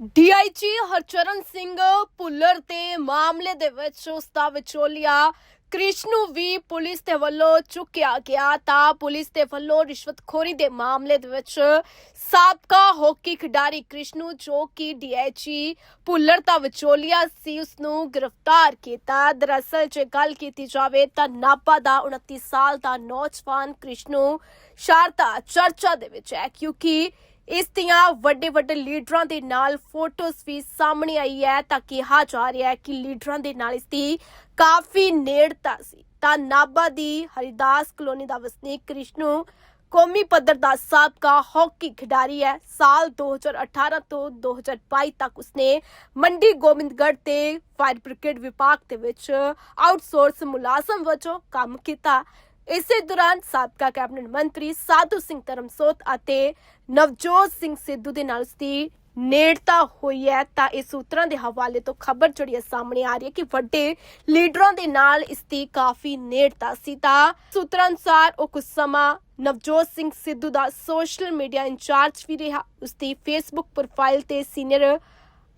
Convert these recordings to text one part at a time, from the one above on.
DIG Harcharan Singh Bhullar ਤੇ ਮਾਮਲੇ ਦੇ ਵਿੱਚ ਉਸ ਦਾ ਵਿਚੋਲਿਆ ਕ੍ਰਿਸ਼ਨੂ ਵੀ ਪੁਲਿਸ ਦੇ ਵੱਲੋਂ ਚੁੱਕਿਆ ਗਿਆ ਤਾਂ ਪੁਲਿਸ ਦੇ ਵੱਲੋਂ ਰਿਸ਼ਵਤਖੋਰੀ ਦੇ ਮਾਮਲੇ ਦੇ ਵਿੱਚ ਸਾਬਕਾ ਹਾਕੀ ਖਿਡਾਰੀ ਕ੍ਰਿਸ਼ਨੂ ਜੋ ਕਿ ਡੀਆਈਜੀ ਭੁੱਲਰ ਦਾ ਵਿਚੋਲਿਆ ਸੀ ਉਸ ਨੂੰ ਗ੍ਰਿਫਤਾਰ ਕੀਤਾ। ਦਰਅਸਲ ਜੇ ਗੱਲ ਕੀਤੀ ਜਾਵੇ ਤਾਂ ਨਾਪਾ ਦਾ 29 ਸਾਲ ਦਾ ਨੌਜਵਾਨ ਕ੍ਰਿਸ਼ਨੂ ਸ਼ਾਰਦਾ ਚਰਚਾ ਦੇ ਵਿੱਚ ਹੈ ਕਿਉਂਕਿ ਇਸ ਦੀਆਂ ਵੱਡੇ ਵੱਡੇ ਲੀਡਰਾਂ ਦੇ ਨਾਲ ਫੋਟੋਜ਼ ਵੀ ਸਾਹਮਣੇ ਆਈ ਹੈ ਤਾਂ ਕਿਹਾ ਜਾ ਰਿਹਾ ਹੈ ਕਿ ਲੀਡਰਾਂ ਦੇ ਨਾਲ ਇਸ ਦੀ ਕਾਫੀ ਨੇੜਤਾ ਸੀ। ਤਾਂ ਨਾਭਾ ਦੀ ਹਰੀਦਾਸ ਕਲੋਨੀ ਦਾ ਵਸਨੀਕ ਕ੍ਰਿਸ਼ਨੂ ਕੌਮੀ ਪੱਧਰ ਦਾ ਸਾਬਕਾ ਹਾਕੀ ਖਿਡਾਰੀ ਹੈ। ਸਾਲ 2018 ਤੋਂ 2022 ਤੱਕ ਉਸਨੇ ਮੰਡੀ ਗੋਬਿੰਦਗੜ੍ਹ ਤੇ ਫਾਇਰ ਬ੍ਰਿਗੇਡ ਵਿਭਾਗ ਦੇ ਵਿੱਚ ਆਊਟਸੋਰਸ ਮੁਲਾਜ਼ਮ ਵਜੋਂ ਕੰਮ ਕੀਤਾ। ਇਸੇ ਦੌਰਾਨ ਸਾਬਕਾ ਕੈਬਨਿਟ ਮੰਤਰੀ ਸਾਧੂ ਸਿੰਘ ਧਰਮਸੋਤ ਅਤੇ ਨਵਜੋਤ ਸਿੰਘ ਸਿੱਧੂ ਦੇ ਨਾਲ ਉਸਦੀ ਨੇੜਤਾ ਹੋਈ ਹੈ। ਤਾਂ ਇਸ ਸੂਤਰਾਂ ਦੇ ਹਵਾਲੇ ਤੋਂ ਖਬਰ ਜਿਹੜੀ ਹੈ ਸਾਹਮਣੇ ਆ ਰਹੀ ਹੈ ਕਿ ਵੱਡੇ ਲੀਡਰਾਂ ਦੇ ਨਾਲ ਇਸ ਦੀ ਕਾਫੀ ਨੇੜਤਾ ਸੀ। ਤਾਂ ਸੂਤਰਾਂ ਅਨੁਸਾਰ ਉਹ ਕੁਝ ਸਮਾਂ ਨਵਜੋਤ ਸਿੰਘ ਸਿੱਧੂ ਦਾ ਸੋਸ਼ਲ ਮੀਡੀਆ ਇੰਚਾਰਜ ਵੀ ਰਿਹਾ। ਉਸ ਦੀ ਫੇਸਬੁੱਕ ਪ੍ਰੋਫਾਈਲ ਤੇ ਸੀਨੀਅਰ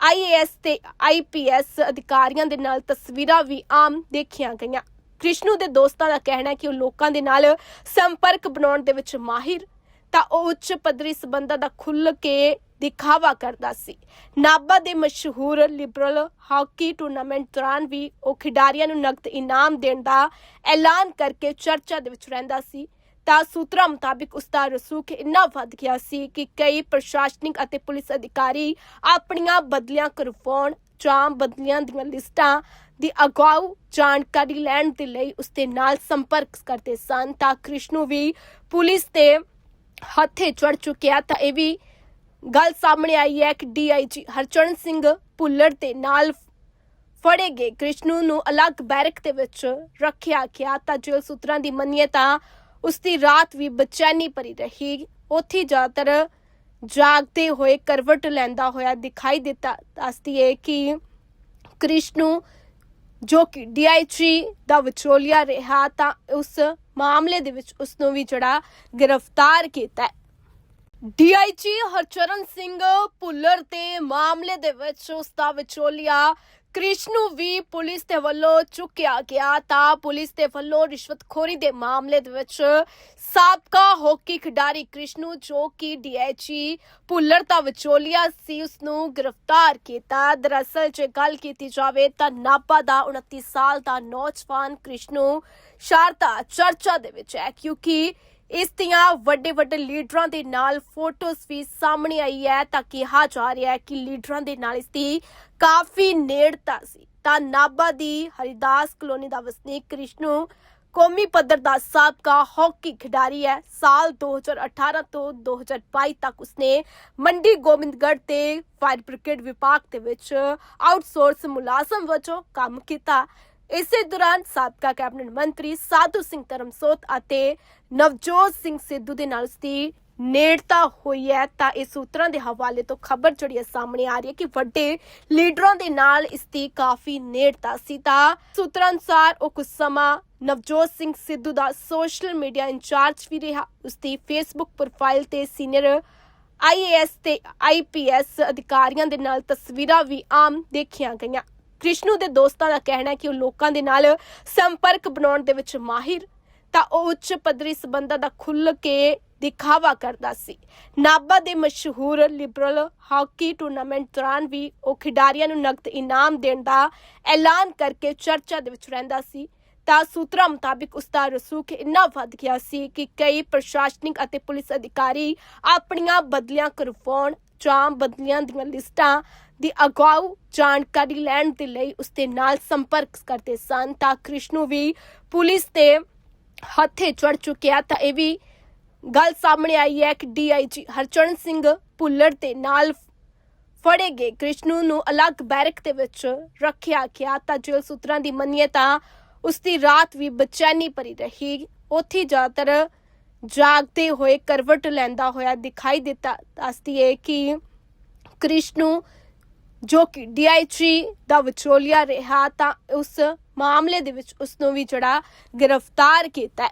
ਆਈਏਐਸ ਤੇ ਆਈਪੀਐਸ ਅਧਿਕਾਰੀਆਂ ਦੇ ਨਾਲ ਤਸਵੀਰਾਂ ਵੀ ਆਮ ਦੇਖੀਆਂ ਗਈਆਂ। ਕ੍ਰਿਸ਼ਨੂ ਦੇ ਦੋਸਤਾਂ ਦਾ ਕਹਿਣਾ ਹੈ ਕਿ ਉਹ ਲੋਕਾਂ ਦੇ ਨਾਲ ਸੰਪਰਕ ਬਣਾਉਣ ਦੇ ਵਿੱਚ ਮਾਹਿਰ, ਤਾਂ ਉਹ ਉੱਚ ਪੱਧਰੀ ਸਬੰਧਾਂ ਦਾ ਖੁੱਲ ਕੇ ਦਿਖਾਵਾ ਕਰਦਾ ਸੀ। ਨਾਭਾ ਦੇ ਮਸ਼ਹੂਰ ਲਿਬਰਲ ਹਾਕੀ ਟੂਰਨਾਮੈਂਟ ਦੌਰਾਨ ਵੀ ਉਹ ਖਿਡਾਰੀਆਂ ਨੂੰ ਨਕਦ ਇਨਾਮ ਦੇਣ ਦਾ ਐਲਾਨ ਕਰਕੇ ਚਰਚਾ ਦੇ ਵਿੱਚ ਰਹਿੰਦਾ ਸੀ। ਤਾਂ ਸੂਤਰਾਂ ਮੁਤਾਬਿਕ ਉਸ ਦਾ ਰਸੂਖ ਇੰਨਾ ਵੱਧ ਗਿਆ ਸੀ ਕਿ ਕਈ ਪ੍ਰਸ਼ਾਸਨਿਕ ਅਤੇ ਪੁਲਿਸ ਅਧਿਕਾਰੀ ਆਪਣੀਆਂ ਬਦਲੀਆਂ ਕਰਵਾਉਣ ਜਾਂ ਦੀਆਂ ਲਿਸਟਾਂ ਦੀ ਅਗਾਊ ਜਾਣਕਾਰੀ ਲੈਣ ਦੇ ਲਈ ਉਸ ਦੇ ਨਾਲ ਸੰਪਰਕ ਕਰਦੇ ਸਨ ਤਾਂ ਕ੍ਰਿਸ਼ਨੂ ਵੀ ਪੁਲਿਸ ਦੇ ਹੱਥੇ ਚੜ ਚੁੱਕਿਆ ਤਾਂ ਇਹ ਵੀ ਗੱਲ ਸਾਹਮਣੇ ਆਈ ਹੈ ਕਿ ਡੀਆਈਜੀ ਹਰਚਰਨ ਸਿੰਘ ਭੁੱਲਰ ਦੇ ਨਾਲ ਫੜੇ ਗਏ ਕ੍ਰਿਸ਼ਨੂ ਨੂੰ ਅਲੱਗ ਬੈਰਕ ਦੇ ਵਿੱਚ ਰੱਖਿਆ ਗਿਆ ਤਾਂ ਜੇਲ੍ਹ ਸੂਤਰਾਂ ਦੀ ਮੰਨੀਏ ਤਾਂ ਉਸ ਦੀ ਰਾਤ ਵੀ ਬੇਚੈਨੀ ਭਰੀ ਰਹੀ। ਉੱਥੇ ਜ਼ਿਆਦਾਤਰ ਜਾਗਦੇ ਹੋਏ ਕਰਵਟ ਲੈਂਦਾ ਹੋਇਆ ਦਿਖਾਈ ਦਿੱਤਾ, ਦੱਸਦੀ ਹੈ ਕਿ ਕ੍ਰਿਸ਼ਨੂ ਜੋ ਕਿ ਡੀਆਈਜੀ ਦਾ ਵਿਚੋਲਿਆ ਰਿਹਾ ਤਾਂ ਉਸ ਮਾਮਲੇ ਦੇ ਵਿੱਚ ਉਸ ਨੂੰ ਵੀ ਜਿਹੜਾ ਗ੍ਰਿਫਤਾਰ ਕੀਤਾ ਹੈ। ਡੀਆਈਜੀ ਹਰਚਰਨ ਸਿੰਘ ਭੁੱਲਰ ਤੇ ਮਾਮਲੇ ਦੇ ਵਿੱਚ ਉਸ ਦਾ ਵਿਚੋਲਿਆ ਕ੍ਰਿਸ਼ਨੂ ਵੀ ਪੁਲਿਸ ਦੇ ਵੱਲੋਂ ਚੁੱਕਿਆ ਗਿਆ ਤਾਂ ਪੁਲਿਸ ਦੇ ਵੱਲੋਂ ਰਿਸ਼ਵਤਖੋਰੀ ਦੇ ਮਾਮਲੇ ਦੇ ਵਿੱਚ ਸਾਬਕਾ ਹਾਕੀ ਖਿਡਾਰੀ ਕ੍ਰਿਸ਼ਨੂ ਜੋ ਕਿ ਡੀਆਈਜੀ ਭੁੱਲਰ ਦਾ ਵਿਚੋਲੀਆ ਸੀ ਉਸ ਨੂੰ ਗ੍ਰਿਫਤਾਰ ਕੀਤਾ। ਦਰਅਸਲ ਜੇ ਗੱਲ ਕੀਤੀ ਜਾਵੇ ਤਾਂ ਨਾਪਾ ਦਾ 29 ਸਾਲ ਦਾ ਨੌਜਵਾਨ ਕ੍ਰਿਸ਼ਨੂ ਸ਼ਾਰਦਾ ਚਰਚਾ ਦੇ ਵਿੱਚ ਹੈ ਕਿਉਂਕਿ ਇਸ ਦੀਆਂ ਵੱਡੇ ਵੱਡੇ ਲੀਡਰਾਂ ਦੇ ਨਾਲ ਫੋਟੋਜ਼ ਵੀ ਸਾਹਮਣੇ ਆਈ ਹੈ ਤਾਂ ਕਿਹਾ ਜਾ ਰਿਹਾ ਹੈ ਕਿ ਲੀਡਰਾਂ ਦੇ ਨਾਲ ਇਸ ਦੀ ਕਾਫੀ ਨੇੜਤਾ ਸੀ। ਤਾਂ ਨਾਭਾ ਦੀ ਹਰੀਦਾਸ ਕਲੋਨੀ ਦਾ ਵਸਨੀਕ ਕ੍ਰਿਸ਼ਨੂ ਕੌਮੀ ਪੱਧਰ ਦਾ ਸਾਬਕਾ ਹਾਕੀ ਖਿਡਾਰੀ ਹੈ। ਸਾਲ 2018 ਤੋਂ 2022 ਤੱਕ ਉਸਨੇ ਮੰਡੀ ਗੋਬਿੰਦਗੜ੍ਹ ਤੇ ਫਾਇਰ ਬ੍ਰਿਗੇਡ ਵਿਭਾਗ ਦੇ ਵਿੱਚ ਆਊਟਸੋਰਸ ਮੁਲਾਜ਼ਮ ਵਜੋਂ ਕੰਮ ਕੀਤਾ। ਇਸੇ ਦੌਰਾਨ ਸਾਬਕਾ ਕੈਬਨਿਟ ਮੰਤਰੀ ਸਾਧੂ ਸਿੰਘ ਧਰਮਸੋਤ ਅਤੇ ਨਵਜੋਤ ਸਿੰਘ ਸਿੱਧੂ ਦੇ ਨਾਲ ਉਸਦੀ ਨੇੜਤਾ ਹੋਈ ਹੈ। ਤਾਂ ਇਸ ਸੂਤਰਾਂ ਦੇ ਹਵਾਲੇ ਤੋਂ ਖਬਰ ਜਿਹੜੀ ਹੈ ਸਾਹਮਣੇ ਆ ਰਹੀ ਹੈ ਕਿ ਵੱਡੇ ਲੀਡਰਾਂ ਦੇ ਨਾਲ ਇਸ ਦੀ ਕਾਫੀ ਨੇੜਤਾ ਸੀ। ਤਾਂ ਸੂਤਰਾਂ ਅਨੁਸਾਰ ਉਹ ਕੁਝ ਸਮਾਂ ਨਵਜੋਤ ਸਿੰਘ ਸਿੱਧੂ ਦਾ ਸੋਸ਼ਲ ਮੀਡੀਆ ਇੰਚਾਰਜ ਵੀ ਰਿਹਾ। ਉਸ ਦੀ ਫੇਸਬੁੱਕ ਪ੍ਰੋਫਾਈਲ ਤੇ ਸੀਨੀਅਰ ਆਈਏਐਸ ਤੇ ਆਈਪੀਐਸ ਅਧਿਕਾਰੀਆਂ ਦੇ ਨਾਲ ਤਸਵੀਰਾਂ ਵੀ ਆਮ ਦੇਖੀਆਂ ਗਈਆਂ। ਕ੍ਰਿਸ਼ਨੂ ਦੇ ਦੋਸਤਾਂ ਦਾ ਕਹਿਣਾ ਹੈ ਕਿ ਉਹ ਲੋਕਾਂ ਦੇ ਨਾਲ ਸੰਪਰਕ ਬਣਾਉਣ ਦੇ ਵਿੱਚ ਮਾਹਿਰ, ਤਾਂ ਉਹ ਉੱਚ ਪੱਧਰੀ ਸਬੰਧਾਂ ਦਾ ਖੁੱਲ੍ਹ ਕੇ ਦਿਖਾਵਾ ਕਰਦਾ ਸੀ। ਨਾਭਾ ਦੇ ਮਸ਼ਹੂਰ ਲਿਬਰਲ ਹਾਕੀ ਟੂਰਨਾਮੈਂਟ ਦੌਰਾਨ ਵੀ ਉਹ ਖਿਡਾਰੀਆਂ ਨੂੰ ਨਕਦ ਇਨਾਮ ਦੇਣ ਦਾ ਐਲਾਨ ਕਰਕੇ ਚਰਚਾ ਦੇ ਵਿੱਚ ਰਹਿੰਦਾ ਸੀ। ਤਾਂ ਸੂਤਰਾਂ ਮੁਤਾਬਿਕ ਉਸ ਦਾ ਰਸੂਖ ਇੰਨਾ ਵੱਧ ਗਿਆ ਸੀ ਕਿ ਕਈ ਪ੍ਰਸ਼ਾਸਨਿਕ ਅਤੇ ਪੁਲਿਸ ਅਧਿਕਾਰੀ ਆਪਣੀਆਂ ਬਦਲੀਆਂ ਕਰਵਾਉਣ ਜਾਂ ਬਦਲੀਆਂ ਦੀਆਂ ਲਿਸਟਾਂ ਦੀ ਅਗਾਊ ਜਾਣਕਾਰੀ ਲੈਣ ਦੇ ਲਈ ਉਸ ਦੇ ਨਾਲ ਸੰਪਰਕ ਕਰਦੇ ਸਨ ਤਾਂ ਕ੍ਰਿਸ਼ਨੂ ਵੀ ਪੁਲਿਸ ਦੇ ਹੱਥੇ ਚੜ ਚੁੱਕਿਆ ਤਾਂ ਇਹ ਵੀ ਗੱਲ ਸਾਹਮਣੇ ਆਈ ਹੈ ਕਿ ਡੀਆਈਜੀ ਹਰਚਰਨ ਸਿੰਘ ਭੁੱਲਰ ਦੇ ਨਾਲ ਫੜੇ ਗਏ। ਕ੍ਰਿਸ਼ਨੂ ਨੂੰ ਅਲੱਗ ਬੈਰਕ ਦੇ ਵਿੱਚ ਰੱਖਿਆ ਗਿਆ ਤਾਂ ਜੇਲ੍ਹ ਸੂਤਰਾਂ ਦੀ ਮੰਨੀਏ ਤਾਂ ਉਸ ਦੀ ਰਾਤ ਵੀ ਬੇਚੈਨੀ ਭਰੀ ਰਹੀ। ਉੱਥੇ ਜ਼ਿਆਦਾਤਰ ਜਾਗਦੇ ਹੋਏ ਕਰਵਟ ਲੈਂਦਾ ਹੋਇਆ ਦਿਖਾਈ ਦਿੱਤਾ। ਦੱਸਦੀ ਹੈ ਕਿ ਕ੍ਰਿਸ਼ਨੂ ਜੋ ਕਿ ਡੀਆਈਜੀ ਦਾ ਵਿਚੋਲੀਆ ਰਿਹਾ ਤਾਂ ਉਸ ਮਾਮਲੇ ਦੇ ਵਿੱਚ ਉਸ ਨੂੰ ਵੀ ਜਿਹੜਾ ਗ੍ਰਿਫਤਾਰ ਕੀਤਾ